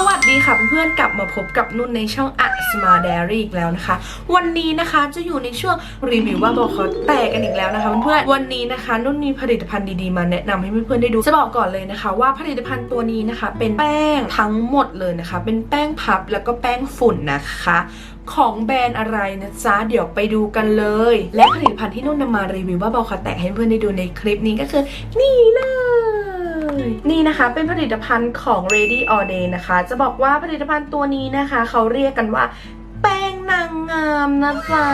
สวัสดีค่ะเพื่อนๆกลับมาพบกับนุ่นในช่องอั s m a r Diary อีกแล้วนะคะ วันนี้นะคะจะอยู่ในช่วงรีวิวว่าบอกเขาแตกกันอีกแล้วนะคะเพื่อนๆวันนี้นะคะ นุ่นมีผลิตภัณฑ์ดีๆมาแนะนำให้เพื่อนๆได้ดูจะบอกก่อนเลยนะคะ ว่าผลิตภัณฑ์ตัวนี้นะคะ เป็นแป้งทั้งหมดเลยนะคะ เป็นแป้งพับแล้วก็แป้งฝุ่นนะคะของแบรนด์อะไรนะจ๊ะ เดี๋ยวไปดูกันเลย และผลิตภัณฑ์ที่นุ่นนำมารีวิวว่าเบาคาแตกให้เพื่อนได้ดูในคลิปนี้ก็คือ นี่เลย นี่นะคะเป็นผลิตภัณฑ์ของ Ready All Day นะคะ จะบอกว่าผลิตภัณฑ์ตัวนี้นะคะ เขาเรียกกันว่าแป้งนางงามนะจ๊ะ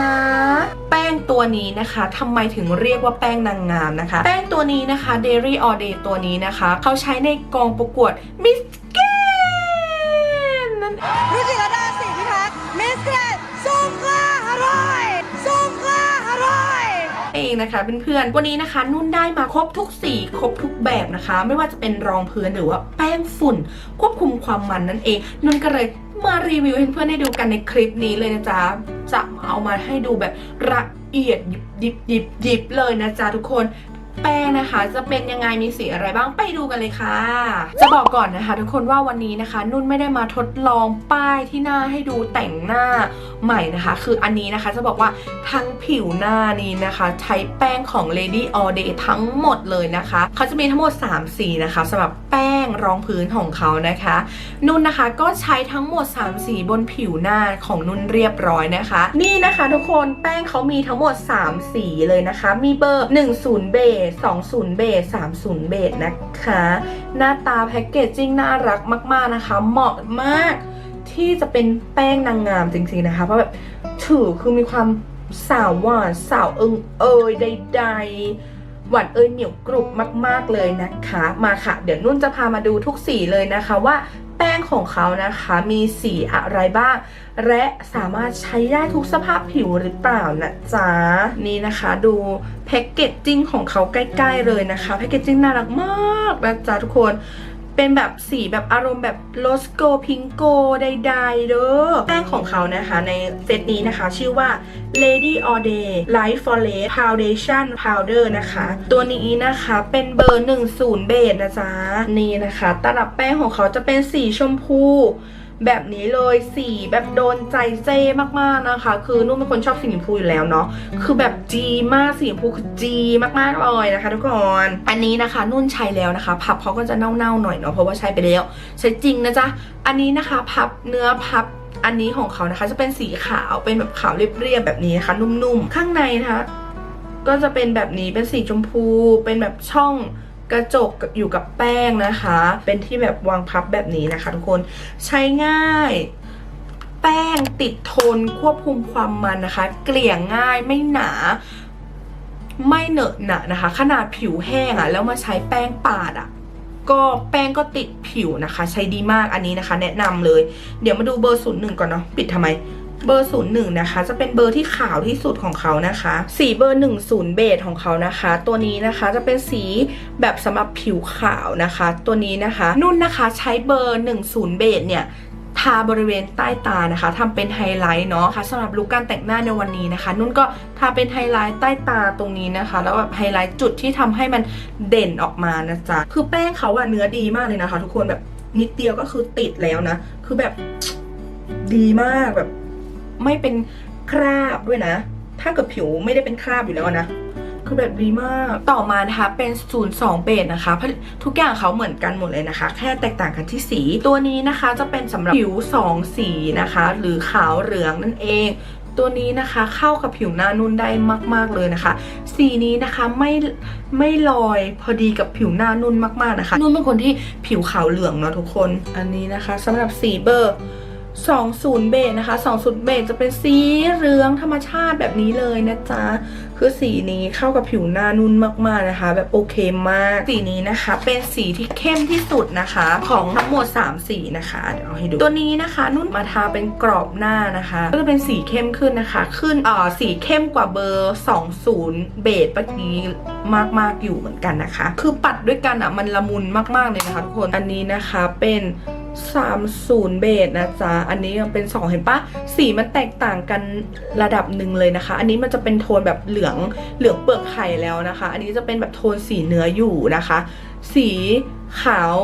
แป้งตัวนี้นะคะทำไมถึงเรียกว่าแป้งนางงามนะคะ แป้งตัวนี้นะคะ Dairy All Day ตัวนี้นะคะ เขาใช้ในกองประกวด Miss องนะคะเพื่อนๆวันนี้นะคะ นุ่นได้มาครบทุกสีครบทุกแบบนะคะ ไม่ว่าจะเป็นรองพื้นหรือว่าแป้งฝุ่น ควบคุมความมันนั่นเอง นุ่นก็เลยมารีวิวให้เพื่อนๆได้ดูกันในคลิปนี้เลยนะจ๊ะจะเอามาให้ดูแบบละเอียดยิบยิบยิบยิบเลยนะจ๊ะทุกคน แป้งนะคะ จะเป็นยังไงมีสีอะไรบ้างไปดูกันเลยค่ะ จะบอกก่อนนะคะ ทุกคนว่าวันนี้นะคะ นุ่นไม่ได้มาทดลองป้ายที่หน้าให้ดูแต่งหน้าใหม่นะคะ คืออันนี้นะคะจะบอกว่าทั้งผิวหน้านี้นะคะ ใช้แป้งของ Lady All Day ทั้งหมดเลยนะคะเขาจะมีทั้งหมด 3 สีนะคะสำหรับแป้งรองพื้นของเขานะคะ นุ่นนะคะก็ใช้ทั้งหมด 3 สีบนผิวหน้าของนุ่นเรียบร้อยนะคะ นี่นะคะ ทุกคนแป้งเขามีทั้งหมด 3 สีเลยนะคะ มีเบอร์ 10 เบส20 เบส30 เบสนะคะ หน้าตาแพ็กเกจจิ้งน่ารักมากๆนะคะ เหมาะมากที่จะเป็นแป้งนางงามจริงๆนะคะ เพราะแบบถือคือมีความสาวหวานสาวเอิงเอยใดๆ หวานเอยเหนียวกรุบมากๆเลยนะคะ มาค่ะ เดี๋ยวนุ่นจะพามาดูทุกสีเลยนะคะว่า ป้งของเขานะคะมีสีอะไรบ้าง และสามารถใช้ได้ทุกสภาพผิวหรือเปล่านะจ๊ะนี่นะคะดูแพ็กเกจจิ้งของเขาใกล้ ๆ เลยนะคะแพ็กเกจจิ้งน่ารักมากนะจ๊ะทุกคน เป็นแบบสีแบบอารมณ์แบบโลสโกพิงโกใดๆเด้อแป้งของเขานะคะในเซตนี้นะคะ ชื่อว่า Lady All Day Light Forest Foundation Powder นะคะ ตัวนี้นะคะเป็นเบอร์ 10 เบสนะจ๊ะ นี่นะคะ ตลับแป้งของเขาจะเป็นสีชมพู แบบนี้เลยสีแบบโดนใจเจ้มากๆนะคะ คือนุ่นเป็นคนชอบสีชมพูอยู่แล้วเนาะคือแบบจีมากสีชมพูคือจีมากๆเลยนะคะ ทุกคนอันนี้นะคะ นุ่นใช้แล้วนะคะ พับเขาก็จะเน่าๆหน่อยเนาะเพราะว่าใช้ไปแล้ว ใช้จริงนะจ๊ะอันนี้นะคะพับเนื้อพับอันนี้ของเขานะคะ จะเป็นสีขาวเป็นแบบขาวเรียบๆแบบนี้นะคะ นุ่มๆข้างในนะคะ ก็จะเป็นแบบนี้เป็นสีชมพูเป็นแบบช่อง กระจกอยู่กับแป้งนะคะ เป็นที่แบบวางพับแบบนี้นะคะทุกคนใช้ง่ายแป้งติดทนควบคุมความมันนะคะ เกลี่ยง่ายไม่หนา ไม่เหนอะหนะนะคะ ขนาดผิวแห้งอะ่ะ แล้วมาใช้แป้งปาดอะ่ะ ก็แป้งก็ติดผิวนะคะ ใช้ดีมากอันนี้นะคะ แนะนำเลย เดี๋ยวมาดูเบอร์ศูนย์หนึ่งก่อนเนาะปิดทำไม เบอร์ศูนย์หนึ่งนะคะ จะเป็นเบอร์ที่ขาวที่สุดของเขานะคะ สีเบอร์หนึ่งศูนย์เบสของเขานะคะ ตัวนี้นะคะจะเป็นสีแบบสำหรับผิวขาวนะคะ ตัวนี้นะคะ นุ่นนะคะใช้เบอร์หนึ่งศูนย์เบสเนี่ยทาบริเวณใต้ตานะคะทำเป็นไฮไลท์เนาะค่ะสำหรับลุคการแต่งหน้าในวันนี้นะคะ นุ่นก็ทาเป็นไฮไลท์ใต้ตาตรงนี้นะคะ แล้วแบบไฮไลท์จุดที่ทำให้มันเด่นออกมานะจ๊ะคือแป้งเขาอะเนื้อดีมากเลยนะคะ ทุกคนแบบนิดเดียวก็คือติดแล้วนะ คือแบบดีมากแบบ ไม่เป็นคราบด้วยนะ ถ้าเกิดผิวไม่ได้เป็นคราบอยู่แล้วนะคือแบบดีมาก ต่อมานะคะเป็น 02 เบสนะคะ ทุกอย่างเขาเหมือนกันหมดเลยนะคะ แค่แตกต่างกันที่สี ตัวนี้นะคะจะเป็นสำหรับผิว 2 สีนะคะ หรือขาวเหลืองนั่นเอง ตัวนี้นะคะเข้ากับผิวหน้านุ่นได้มาก ๆเลยนะคะ สีนี้นะคะไม่ไม่ลอยพอดีกับผิวหน้านุ่นมากๆนะคะ นุ่นเป็นคนที่ผิวขาวเหลืองเนาะทุกคน อันนี้นะคะสำหรับสีเบอร์ 20 เบสนะคะ20 เบสจะเป็นสีเหลืองธรรมชาติแบบนี้เลยนะจ๊ะ คือสีนี้เข้ากับผิวหน้านุ่นมากๆนะคะ แบบโอเคมาก สีนี้นะคะ เป็นสีที่เข้มที่สุดนะคะ ของทั้งหมด 3 สีนะคะ เดี๋ยวเอาให้ดูตัวนี้นะคะ นุ่นมาทาเป็นกรอบหน้านะคะ ก็จะเป็นสีเข้มขึ้นนะคะ ขึ้นเอ่อสีเข้มกว่าเบอร์ 20 เบสเมื่อกี้มากๆอยู่เหมือนกันนะคะ คือปัดด้วยกันอะมันละมุนมากๆเลยนะคะทุกคนอันนี้นะคะเป็น 30 เบสนะจ๊ะ อันนี้เป็น 2 เห็นปะสีมันแตกต่างกันระดับหนึ่งเลยนะคะ อันนี้มันจะเป็นโทนแบบเหลืองเหลืองเปลือกไข่แล้วนะคะ อันนี้จะเป็นแบบโทนสีเนื้ออยู่นะคะ สีขาว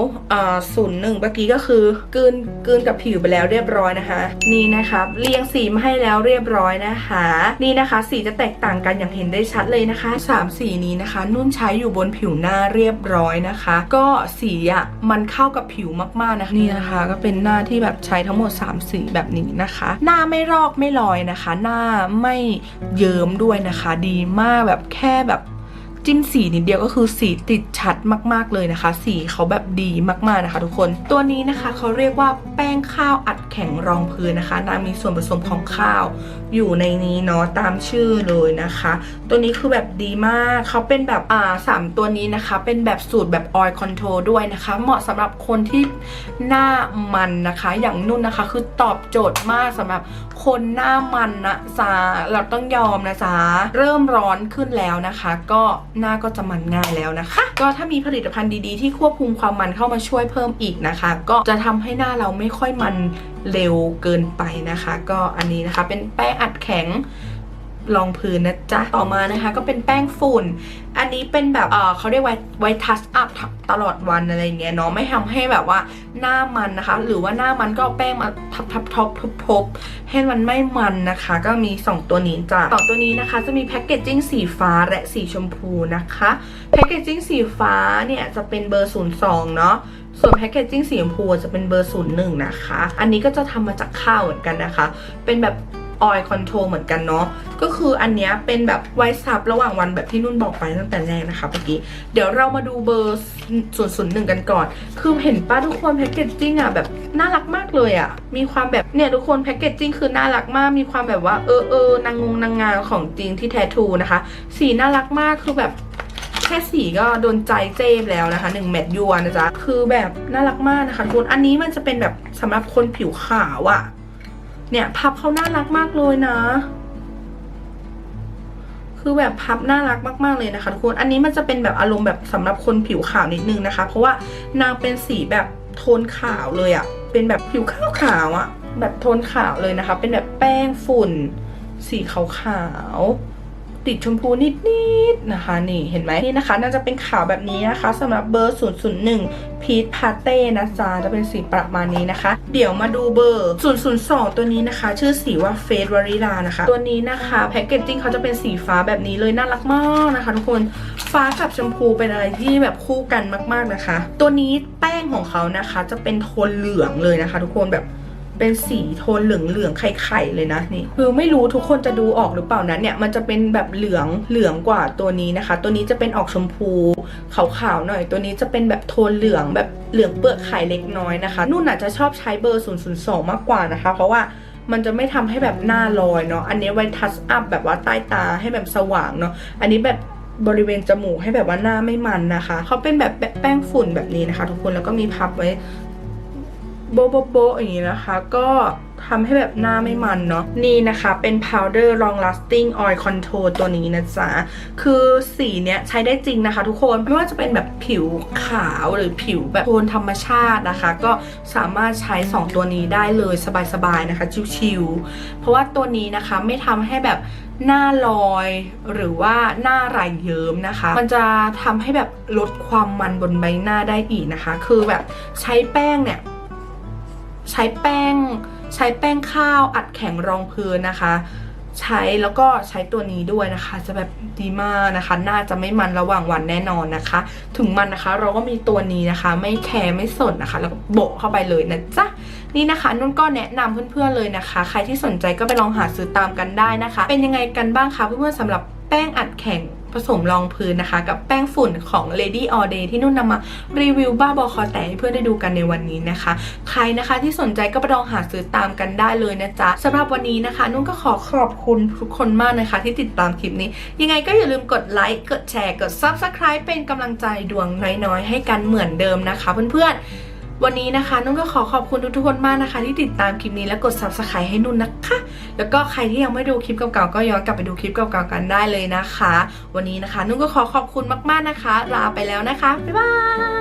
ศูนย์หนึ่งเมื่อกี้ก็คือกลืนกลืนกับผิวไปแล้วเรียบร้อยนะคะ นี่นะคะเรียงสีมาให้แล้วเรียบร้อยนะคะ นี่นะคะ สีจะแตกต่างกันอย่างเห็นได้ชัดเลยนะคะสามสีนี้นะคะ นุ่นใช้อยู่บนผิวหน้าเรียบร้อยนะคะ ก็สีอะมันเข้ากับผิวมากๆนะคะนี่นะคะ ก็เป็นหน้าที่แบบใช้ทั้งหมด 3 สีแบบนี้นะคะ หน้าไม่รอกไม่ลอยนะคะ หน้าไม่เยิ้มด้วยนะคะ ดีมากแบบแค่แบบ จิ้มสีนิดเดียวก็คือสีติดชัดมากๆเลยนะคะ สีเขาแบบดีมากๆนะคะ ทุกคน ตัวนี้นะคะเขาเรียกว่าแป้งข้าวอัดแข็งรองพื้นนะคะนางมีส่วนผสมของข้าว อยู่ในนี้เนาะตามชื่อเลยนะคะ ตัวนี้คือแบบดีมากเขาเป็นแบบอ่าสามตัวนี้นะคะ เป็นแบบสูตรแบบออยล์คอนโทรด้วยนะคะ เหมาะสำหรับคนที่หน้ามันนะคะ อย่างนุ่นนะคะคือตอบโจทย์มากสำหรับคนหน้ามันนะจ๊ะเราต้องยอมนะจ๊ะเริ่มร้อนขึ้นแล้วนะคะ ก็หน้าก็จะมันง่ายแล้วนะคะ ก็ถ้ามีผลิตภัณฑ์ดีๆ ที่ควบคุมความมันเข้ามาช่วยเพิ่มอีกนะคะ ก็จะทำให้หน้าเราไม่ค่อยมันเร็วเกินไปนะคะ ก็อันนี้นะคะเป็นแป้งอัดแข็ง รองพื้นนะจ๊ะ ต่อมานะคะก็เป็นแป้งฝุ่น อันนี้เป็นแบบเออเขาเรียกว่าไวทัชอัพตลอดวันอะไรเงี้ยเนาะไม่ทำให้แบบว่าหน้ามันนะคะ หรือว่าหน้ามันก็เอาแป้งมาทับทับทบทบทบให้มันไม่มันนะคะ ก็มี 2 ตัวนี้จ้ะสองตัวนี้นะคะ จะมีแพคเกจจิ้งสีฟ้าและสีชมพูนะคะแพคเกจจิ้งสีฟ้าเนี่ยจะเป็นเบอร์ 02 เนาะส่วนแพคเกจจิ้งสีชมพูจะเป็นเบอร์ 01 นะคะ อันนี้ก็จะทำมาจากข้าวเหมือนกันนะคะ เป็นแบบ ออยคอนโทรลเหมือนกันเนาะก็คืออันเนี้ยเป็นแบบไว้ซับระหว่างวันแบบที่นุ่นบอกไปตั้งแต่แรกนะคะเมื่อกี้ เดี๋ยวเรามาดูเบอร์001กันก่อน คือเห็นป้าทุกคนแพคเกจจิ้งอะแบบน่ารักมากเลยอะ มีความแบบเนี่ยทุกคนแพคเกจจิ้งคือน่ารักมาก มีความแบบว่าเออเออนางงงนางงามของจริงที่แท้ทูนะคะ สีน่ารักมากคือแบบแค่สีก็โดนใจเจมแล้วนะคะหนึ่งเม็ดยวนนะจ๊ะ คือแบบน่ารักมากนะคะทุกคนอันนี้มันจะเป็นแบบสำหรับคนผิวขาวอะ เนี่ยพับเขาน่ารักมากเลยนะ คือแบบพับน่ารักมากๆเลยนะคะทุกคน อันนี้มันจะเป็นแบบอารมณ์แบบสำหรับคนผิวขาวนิดนึงนะคะ เพราะว่านางเป็นสีแบบโทนขาวเลยอะเป็นแบบผิวขาวขาวอะแบบโทนขาวเลยนะคะ เป็นแบบแป้งฝุ่น สีขาวขาว ติดชมพูนิดๆนะคะ นี่เห็นไหมนี่นะคะ น่าจะเป็นขาวแบบนี้นะคะสำหรับเบอร์ 001 พีทพาเต้นะจ๊ะจะเป็นสีประมาณนี้นะคะ เดี๋ยวมาดูเบอร์ 002 ตัวนี้นะคะ ชื่อสีว่าเฟสวาริลานะคะ ตัวนี้นะคะแพคเกจจิ้งเขาจะเป็นสีฟ้าแบบนี้เลยน่ารักมากนะคะทุกคนฟ้ากับชมพูเป็นอะไรที่แบบคู่กันมาก ๆนะคะ ตัวนี้แป้งของเขานะคะ จะเป็นโทนเหลืองเลยนะคะ ทุกคนแบบ เป็นสีโทนเหลืองเหลืองๆไข่ๆเลยนะนี่คือไม่รู้ทุกคนจะดูออกหรือเปล่านะเนี่ยมันจะเป็นแบบเหลืองเหลืองกว่าตัวนี้นะคะ ตัวนี้จะเป็นออกชมพูขาวๆหน่อย ตัวนี้จะเป็นแบบโทนเหลืองแบบเหลืองเปลือกไข่เล็กน้อยนะคะนุ่นอาจจะชอบใช้เบอร์ 002 มากกว่านะคะ เพราะว่ามันจะไม่ทำให้แบบหน้าลอยเนาะอันนี้ไว้ทัชอัพแบบว่าใต้ตาให้แบบสว่างเนาะอันนี้แบบบริเวณจมูกให้แบบว่าหน้าไม่มันนะคะ เขาเป็นแบบแป้งฝุ่นแบบนี้นะคะ ทุกคนแล้วก็มีพับไว้ โบะโบะโบะอย่างนี้นะคะ ก็ทำให้แบบหน้าไม่มันเนาะนี่นะคะ เป็น powder long lasting oil control ตัวนี้นะจ๊ะ คือสีเนี้ยใช้ได้จริงนะคะทุกคน ไม่ว่าจะเป็นแบบผิวขาวหรือผิวแบบโทนธรรมชาตินะคะ ก็สามารถใช้ 2 ตัวนี้ได้เลยสบายๆนะคะ ชิวๆเพราะว่าตัวนี้นะคะไม่ทำให้แบบหน้าลอยหรือว่าหน้าไหลเยิ้มนะคะ มันจะทำให้แบบลดความมันบนใบหน้าได้อีกนะคะ คือแบบใช้แป้งเนี่ย ใช้แป้ง ใช้แป้งข้าวอัดแข็งรองพื้นนะคะ ใช้แล้วก็ใช้ตัวนี้ด้วยนะคะ จะแบบดีมากนะคะน่าจะไม่มันระหว่างวันแน่นอนนะคะ ถึงมันนะคะเราก็มีตัวนี้นะคะ ไม่แคร์ไม่สนนะคะ แล้วก็โบะเข้าไปเลยนะจ๊ะนี่นะคะนุ่นก็แนะนำเพื่อนๆเลยนะคะ ใครที่สนใจก็ไปลองหาซื้อตามกันได้นะคะ เป็นยังไงกันบ้างคะเพื่อนๆสำหรับแป้งอัดแข็ง ผสมรองพื้นนะคะ กับแป้งฝุ่นของ Lady All Day ที่นุ่นนำมารีวิวบ้าบอคอแตกให้เพื่อนได้ดูกันในวันนี้นะคะ ใครนะคะที่สนใจก็ไปลองหาซื้อตามกันได้เลยนะจ๊ะสำหรับวันนี้นะคะ นุ่นก็ขอขอบคุณทุกคนมากนะคะ ที่ติดตามคลิปนี้ ยังไงก็อย่าลืมกดไลค์กดแชร์กด Subscribe เป็นกำลังใจดวงน้อยๆ ให้กันเหมือนเดิมนะคะเพื่อนๆ วันนี้นะคะนุ่นก็ขอขอบคุณทุกๆคนมากนะคะ ที่ติดตามคลิปนี้และกด subscribe ให้นุ่นนะคะ แล้วก็ใครที่ยังไม่ดูคลิปเก่าๆก็ย้อนกลับไปดูคลิปเก่าๆกันได้เลยนะคะ วันนี้นะคะ นุ่นก็ขอขอบคุณมากๆนะคะ ลาไปแล้วนะคะบ๊ายบาย